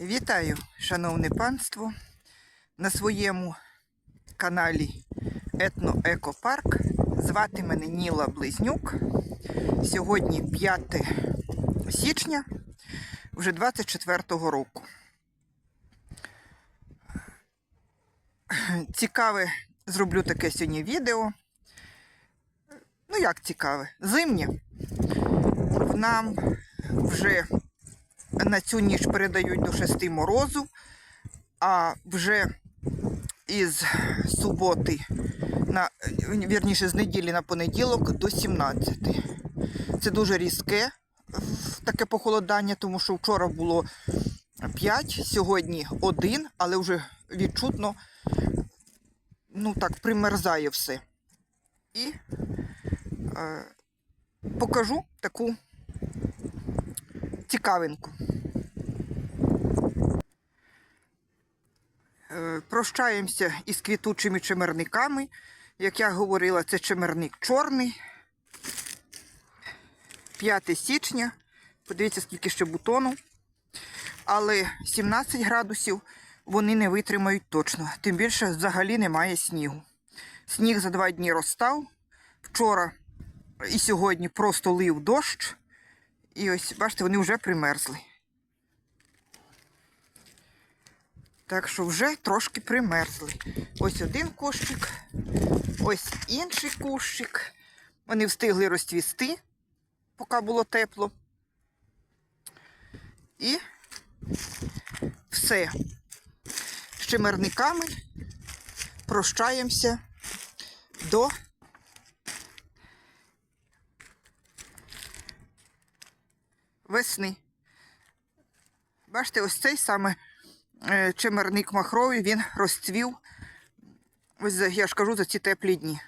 Вітаю, шановне панство, на своєму каналі Етно-Екопарк. Звати мене Ніла Близнюк. Сьогодні 5 січня вже 24-го року. Цікаве зроблю таке сьогодні відео. Ну, як цікаве? Зимнє. Нам вже на цю ніч передають до 6 морозу, а вже із суботи, на, вірніше, з неділі на понеділок до 17. Це дуже різке таке похолодання, тому що вчора було 5, сьогодні 1, але вже відчутно, ну так, примерзає все. І е, покажу таку цікавинку. Прощаємося із квітучими чемерниками. Як я говорила, це чемерник чорний. 5 січня. Подивіться, скільки ще бутону. Але 17 градусів вони не витримають точно. Тим більше взагалі немає снігу. Сніг за два дні розстав. Вчора і сьогодні просто лив дощ. І ось, бачите, вони вже примерзли. Так що вже трошки примерзли. Ось один кущик, ось інший кущик. Вони встигли розцвісти, поки було тепло. І все. З чимерниками прощаємося до весни. Бачите, ось цей саме чимерник махровий, він розцвів. Ось я ж кажу за ці теплі дні.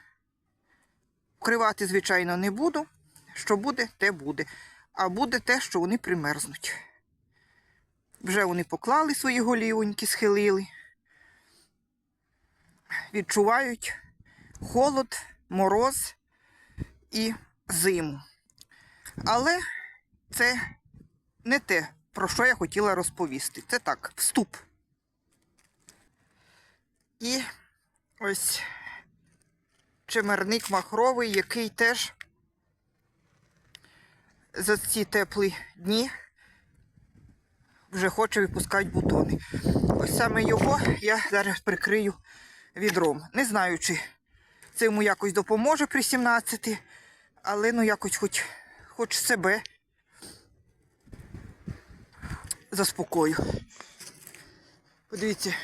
Вкривати, звичайно, не буду. Що буде, те буде. А буде те, що вони примерзнуть. Вже вони поклали свої голівоньки, схилили. Відчувають холод, мороз і зиму. Але це не те, про що я хотіла розповісти. Це так, вступ. І ось чемерник махровий, який теж за ці теплі дні вже хоче випускати бутони. Ось саме його я зараз прикрию відром. Не знаю, чи це йому якось допоможе при 17, але ну якось хоч, хоч себе заспокою. Подивіться,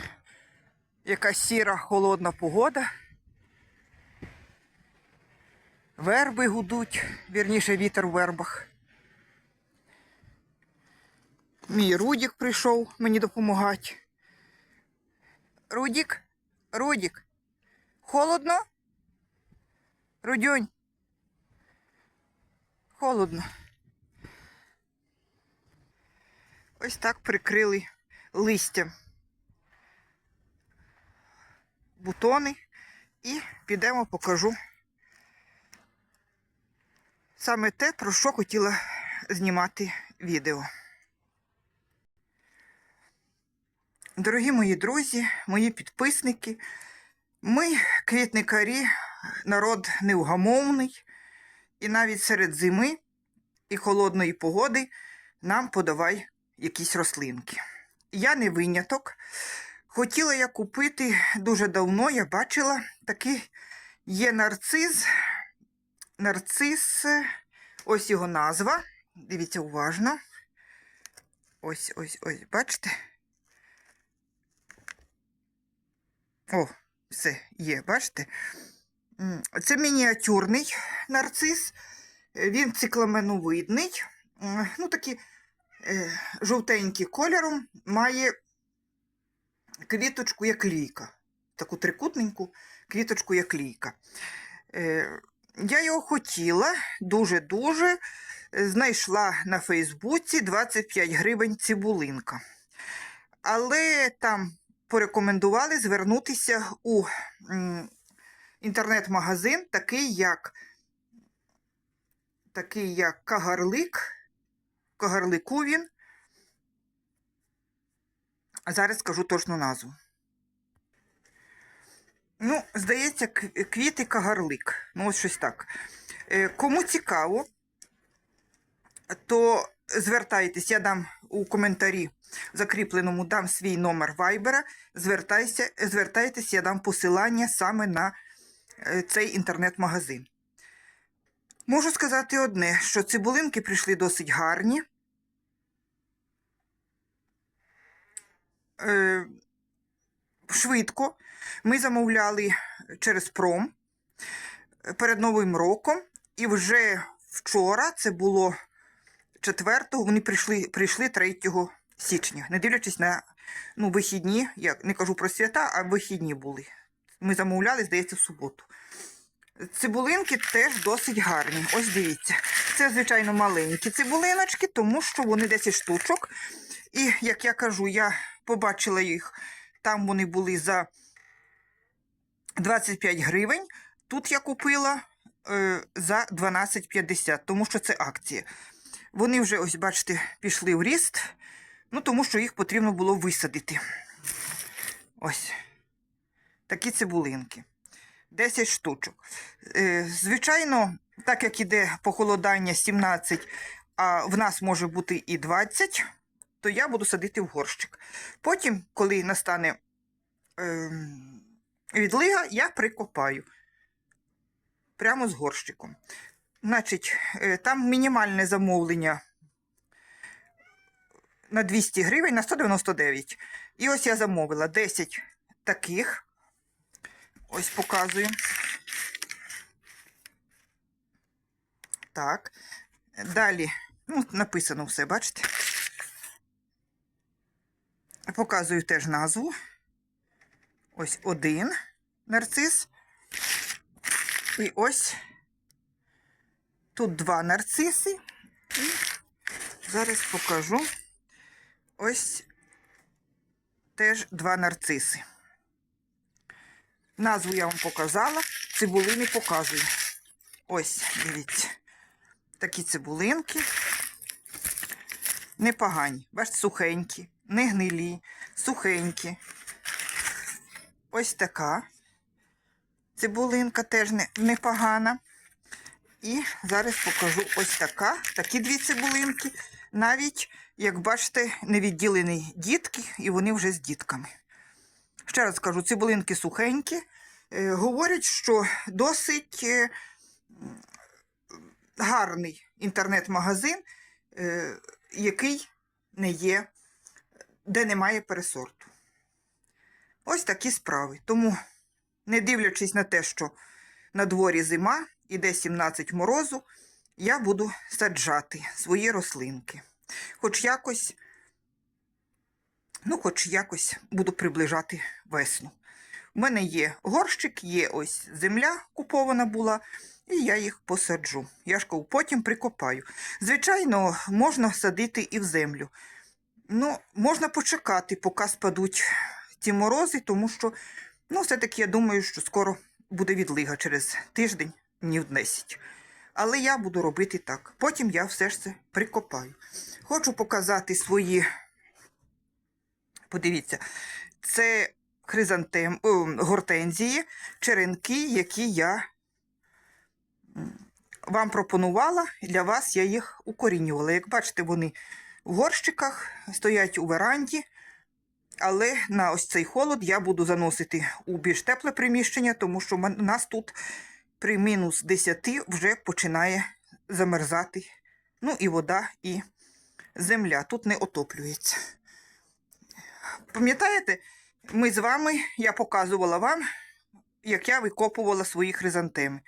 яка сіра холодна погода. Верби гудуть, вірніше вітер в вербах. Мій Рудік прийшов мені допомагати. Рудік, Рудік, холодно? Рудьонь. Холодно. Ось так прикрили листям бутони і підемо покажу саме те, про що хотіла знімати відео. Дорогі мої друзі, мої підписники, ми, квітникарі, народ невгамовний, і навіть серед зими і холодної погоди нам подавай якісь рослинки. Я не виняток. Хотіла я купити дуже давно, я бачила такий є нарцис. Нарцис, ось його назва. Дивіться уважно. Ось, ось, ось, бачите? О, все, є, бачите? Це мініатюрний нарцис. Він цикламеновидний. Ну, такий е, жовтенький кольором, має квіточку як лійка. Таку трикутненьку квіточку як лійка. Е, я його хотіла дуже-дуже. Е, Знайшла на Фейсбуці 25 гривень цибулинка. Але там порекомендували звернутися у інтернет-магазин, такий як, такий як Кагарлик. Кагарлику він. Зараз скажу точну назву. Ну, здається, кв- квіти кагарлик. Ну, ось щось так. Е, Кому цікаво, то звертайтесь, я дам у коментарі закріпленому дам свій номер вайбера. Звертайся, звертайтесь, я дам посилання саме на е, цей інтернет-магазин. Можу сказати одне, що цибулинки прийшли досить гарні. Е, швидко. Ми замовляли через пром перед Новим роком, і вже вчора, це було 4-го, вони прийшли, прийшли 3 січня, не дивлячись на ну, вихідні, я не кажу про свята, а вихідні були. Ми замовляли, здається, в суботу. Цибулинки теж досить гарні. Ось дивіться. Це, звичайно, маленькі цибулиночки, тому що вони 10 штучок. І, як я кажу, я побачила їх, там вони були за 25 гривень. Тут я купила е, за 12,50, тому що це акція. Вони вже, ось, бачите, пішли в ріст, ну, тому що їх потрібно було висадити. Ось такі цибулинки. 10 штучок. Е, звичайно, так як іде похолодання 17, а в нас може бути і 20, то я буду садити в горщик. Потім, коли настане е, відлига, я прикопаю прямо з горщиком. Значить, е, там мінімальне замовлення на 200 гривень на 199. І ось я замовила 10 таких. Ось показую. Так. Далі, ну, написано все, бачите? Показую теж назву. Ось один нарцис. І ось тут два нарциси. І зараз покажу. Ось теж два нарциси. Назву я вам показала, цибулини показую. Ось, дивіться. Такі цибулинки. Непогані. Бачите, сухенькі, не гнилі, сухенькі. Ось така. Цибулинка теж непогана. І зараз покажу ось така. Такі дві цибулинки. Навіть, як бачите, не відділені дітки, і вони вже з дітками. Ще раз кажу, цибулинки сухенькі. Е, говорять, що досить е, гарний інтернет-магазин, е, який не є, де немає пересорту. Ось такі справи. Тому, не дивлячись на те, що на дворі зима, іде 17 морозу, я буду саджати свої рослинки. Хоч якось ну, хоч якось буду приближати весну. У мене є горщик, є ось земля купована була, і я їх посаджу. Я ж потім прикопаю. Звичайно, можна садити і в землю. Ну, можна почекати, поки спадуть ті морози, тому що, ну, все-таки я думаю, що скоро буде відлига через тиждень, днів 10. Але я буду робити так. Потім я все ж це прикопаю. Хочу показати свої Подивіться, це хризантем, гортензії, черенки, які я вам пропонувала, для вас я їх укорінювала. Як бачите, вони в горщиках стоять у веранді, але на ось цей холод я буду заносити у більш тепле приміщення, тому що у нас тут при мінус 10 вже починає замерзати. Ну і вода, і земля тут не отоплюється. Пам'ятаєте, ми з вами, я показувала вам, як я викопувала свої хризантеми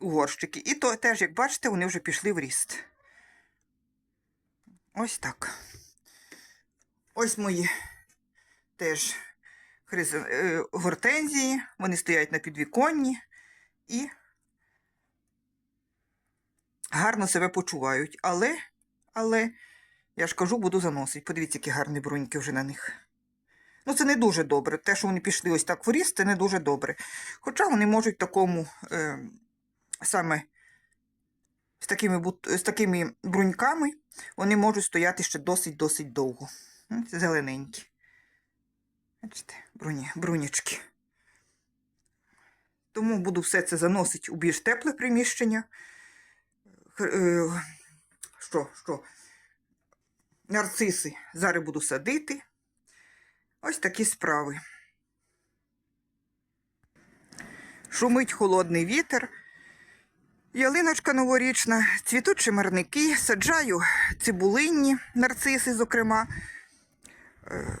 у горщики. І то теж, як бачите, вони вже пішли в ріст. Ось так. Ось мої теж хриз... е, гортензії. Вони стоять на підвіконні і гарно себе почувають. Але, але, я ж кажу, буду заносити. Подивіться, які гарні бруньки вже на них. Ну, це не дуже добре. Те, що вони пішли ось так в ріст, це не дуже добре. Хоча вони можуть такому е, саме з такими, з такими бруньками, вони можуть стояти ще досить-досить довго. М, Зелененькі. Бачите, броні, бронічки. Тому буду все це заносити у більш тепле приміщення. Е, Що, що? Нарциси зараз буду садити. Ось такі справи. Шумить холодний вітер. Ялиночка новорічна, цвітуть чимерники, саджаю цибулинні нарциси, зокрема. Е,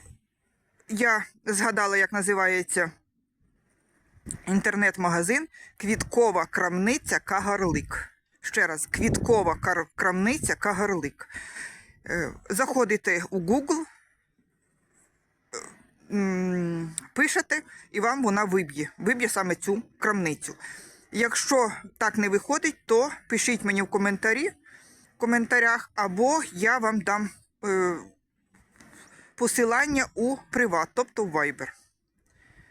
Я згадала, як називається інтернет-магазин Квіткова крамниця Кагарлик. Ще раз, квіткова крамниця Кагарлик. Е, Заходите у Google, пишете, і вам вона виб'є. Виб'є саме цю крамницю. Якщо так не виходить, то пишіть мені в коментарі, в коментарях, або я вам дам е, посилання у приват, тобто в Viber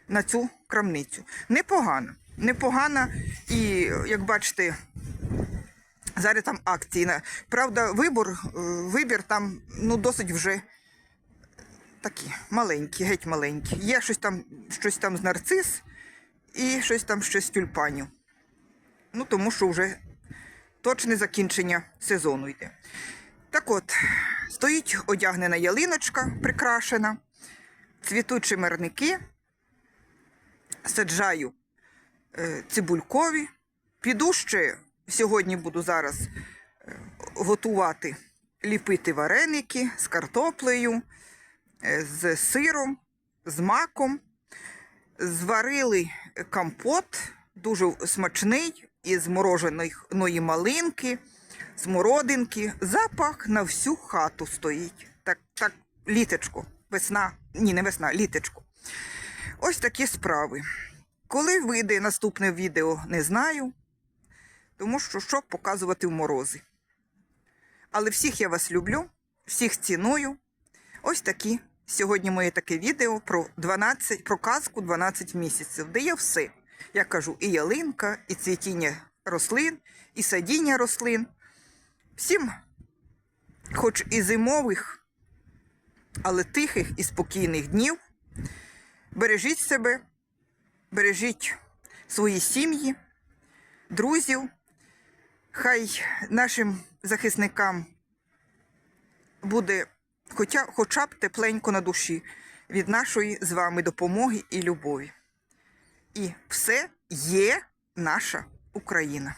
на цю крамницю. Непогано. Непогано. І як бачите, зараз там акції. Правда, вибор, е, вибір там ну, досить вже такі маленькі, геть маленькі. Є щось там, щось там з нарцис і щось там ще з тюльпанів. Ну, тому що вже точне закінчення сезону йде. Так от, стоїть одягнена ялиночка, прикрашена, цвітуть чимерники, саджаю е, цибулькові. Піду ще сьогодні буду зараз е, готувати, ліпити вареники з картоплею, е, з сиром, з маком. Зварили компот, дуже смачний, із мороженої малинки, смородинки. Запах на всю хату стоїть. Так, так, літечко, весна, ні, не весна, літечко. Ось такі справи. Коли вийде наступне відео, не знаю, тому що що показувати в морози. Але всіх я вас люблю, всіх ціную. Ось такі. Сьогодні моє таке відео про 12, про казку 12 місяців, де є все. Я кажу і ялинка, і цвітіння рослин, і садіння рослин. Всім, хоч і зимових, але тихих і спокійних днів. Бережіть себе, бережіть свої сім'ї, друзів. Хай нашим захисникам буде хоча, хоча б тепленько на душі від нашої з вами допомоги і любові. І все є наша Україна.